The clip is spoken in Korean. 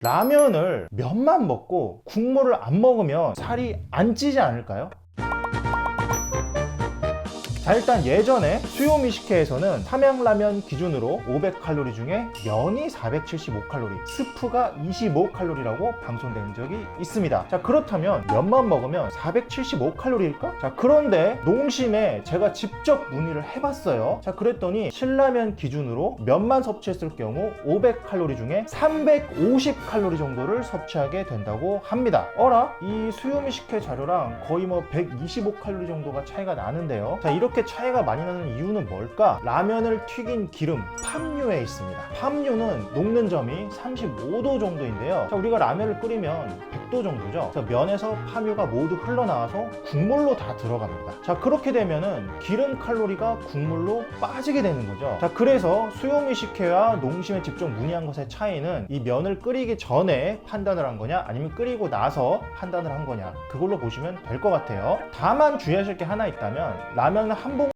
라면을 면만 먹고 국물을 안 먹으면 살이 안 찌지 않을까요? 자 일단 예전에 수요미식회에서는 삼양라면 기준으로 500칼로리 중에 면이 475칼로리, 스프가 25칼로리라고 방송된 적이 있습니다. 자 그렇다면 면만 먹으면 475칼로리일까? 자 그런데 농심에 제가 직접 문의를 해봤어요. 자 그랬더니 신라면 기준으로 면만 섭취했을 경우 500칼로리 중에 350칼로리 정도를 섭취하게 된다고 합니다. 어라? 이 수요미식회 자료랑 거의 뭐 125칼로리 정도가 차이가 나는데요. 자 이렇게 차이가 많이 나는 이유는 뭘까? 라면을 튀긴 기름 팜유에 있습니다. 팜유는 녹는 점이 35도 정도인데요. 자 우리가 라면을 끓이면 100도 정도죠. 자, 면에서 팜유가 모두 흘러나와서 국물로 다 들어갑니다. 자 그렇게 되면은 기름 칼로리가 국물로 빠지게 되는 거죠. 자 그래서 수요미식회와 농심에 직접 문의한 것의 차이는 이 면을 끓이기 전에 판단을 한 거냐 아니면 끓이고 나서 판단을 한 거냐 그걸로 보시면 될 것 같아요. 다만 주의하실 게 하나 있다면 라면을 한 봉